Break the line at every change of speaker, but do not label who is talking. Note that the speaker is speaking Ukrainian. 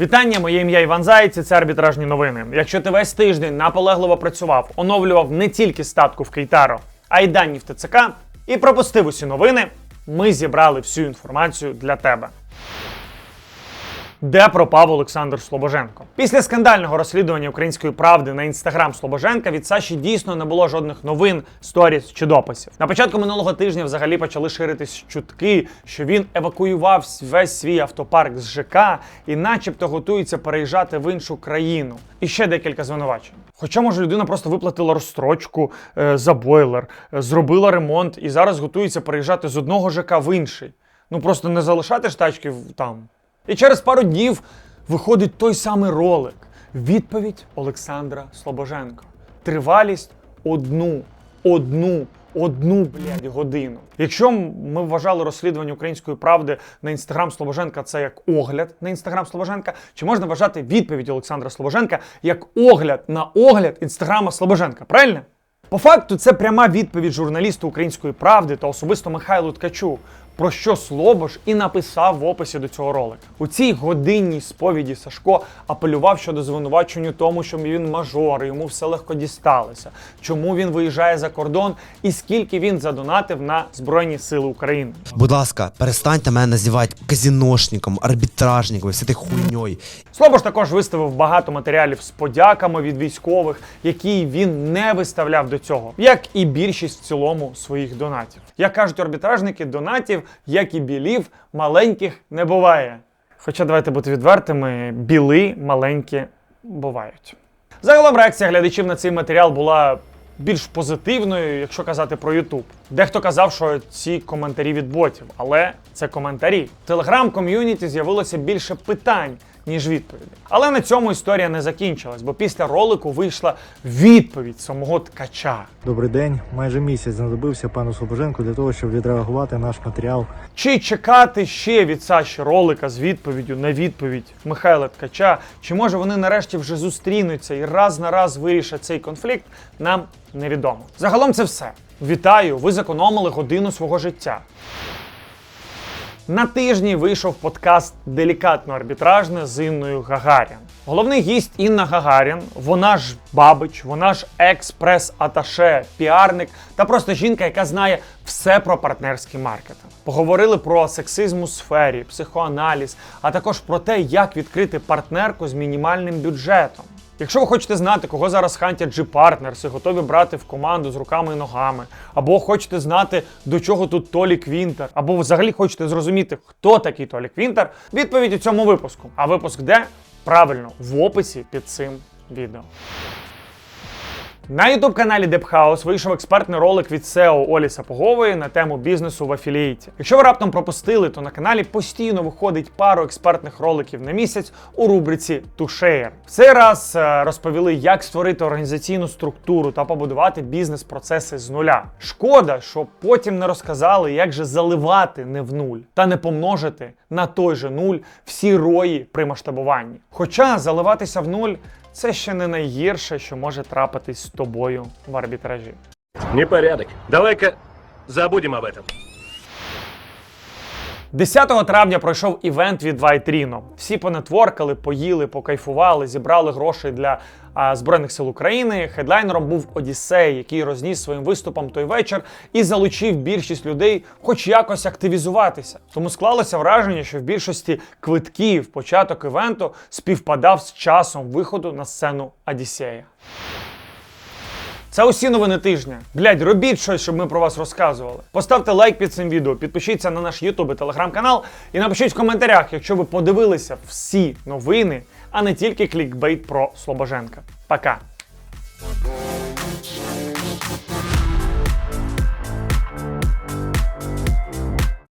Вітання, моє ім'я Іван Заєць, і це арбітражні новини. Якщо ти весь тиждень наполегливо працював, оновлював не тільки статку в Кейтаро, а й дані в ТЦК і пропустив усі новини, ми зібрали всю інформацію для тебе. Де пропав Олександр Слобоженко? Після скандального розслідування української правди на інстаграм Слобоженка від Саші дійсно не було жодних новин, сторіс чи дописів. На початку минулого тижня взагалі почали ширитись чутки, що він евакуював весь свій автопарк з ЖК і, начебто, готується переїжджати в іншу країну. І ще декілька звинувачень. Хоча, може, людина просто виплатила розстрочку е, за бойлер, е, зробила ремонт і зараз готується переїжджати з одного ЖК в інший. Ну просто не залишати ж тачки там. І через пару днів виходить той самий ролик. Відповідь Олександра Слобоженко. Тривалість одну, одну, одну блядь, годину. Якщо ми вважали розслідування української правди на інстаграм Слобоженка це як огляд на інстаграм Слобоженка, чи можна вважати відповідь Олександра Слобоженка як огляд на огляд інстаграма Слобоженка? Правильно? По факту, це пряма відповідь журналісту української правди та особисто Михайлу Ткачу, про що Слобож і написав в описі до цього ролика. У цій годинній сповіді Сашко апелював щодо звинувачень у тому, що він мажор, йому все легко дісталося, чому він виїжджає за кордон і скільки він задонатив на Збройні Сили України.
Будь ласка, перестаньте мене називати казіношником, арбітражником, все ти хуйньою.
Слобож також виставив багато матеріалів з подяками від військових, які він не виставляв до цього, як і більшість в цілому своїх донатів. Як кажуть арбітражники, донатів, як і білів, маленьких не буває. Хоча давайте бути відвертими, біли маленькі бувають. Загалом реакція глядачів на цей матеріал була більш позитивною, якщо казати про Ютуб. Дехто казав, що ці коментарі від ботів, але це коментарі. В телеграм-ком'юніті з'явилося більше питань, ніж відповідей. Але на цьому історія не закінчилась, бо після ролику вийшла відповідь самого ткача.
Добрий день. Майже місяць знадобився пану Слобоженку для того, щоб відреагувати наш матеріал.
Чи чекати ще від Саші ролика з відповіддю на відповідь Михайла Ткача? Чи може вони нарешті вже зустрінуться і раз на раз вирішать цей конфлікт? Нам невідомо. Загалом це все. Вітаю! Ви зекономили годину свого життя. На тижні вийшов подкаст Делікатно арбітражне з Інною Гагарін. Головний гість Інна Гагарін, вона ж бабич, вона ж експрес-аташе, піарник та просто жінка, яка знає все про партнерський маркетинг. Поговорили про сексизм у сфері, психоаналіз, а також про те, як відкрити партнерку з мінімальним бюджетом. Якщо ви хочете знати, кого зараз хантять G-Partners і готові брати в команду з руками і ногами, або хочете знати, до чого тут Толі Квінтер, або взагалі хочете зрозуміти, хто такий Толі Квінтер, відповідь у цьому випуску. А випуск де? Правильно, в описі під цим відео. На youtube каналі Депхаус вийшов експертний ролик від SEO Олі Сапогової на тему бізнесу в афілієті. Якщо ви раптом пропустили, то на каналі постійно виходить пару експертних роликів на місяць у рубриці To Share. В цей раз е, розповіли, як створити організаційну структуру та побудувати бізнес-процеси з нуля. Шкода, що потім не розказали, як же заливати не в нуль та не помножити на той же нуль всі рої при масштабуванні. Хоча заливатися в нуль це ще не найгірше, що може трапитись з тобою в арбітражі.
Непорядок. Давай-ка забудемо об этом.
10 травня пройшов івент від Вайтріно. Всі понетворкали, поїли, покайфували, зібрали гроші для а, Збройних сил України. Хедлайнером був Одіссей, який розніс своїм виступом той вечір і залучив більшість людей, хоч якось активізуватися. Тому склалося враження, що в більшості квитків початок івенту співпадав з часом виходу на сцену Одіссея. Це усі новини тижня. Блядь, робіть щось, щоб ми про вас розказували. Поставте лайк під цим відео, підпишіться на наш YouTube і телеграм-канал і напишіть в коментарях, якщо ви подивилися всі новини, а не тільки клікбейт про Слобоженка. Пока.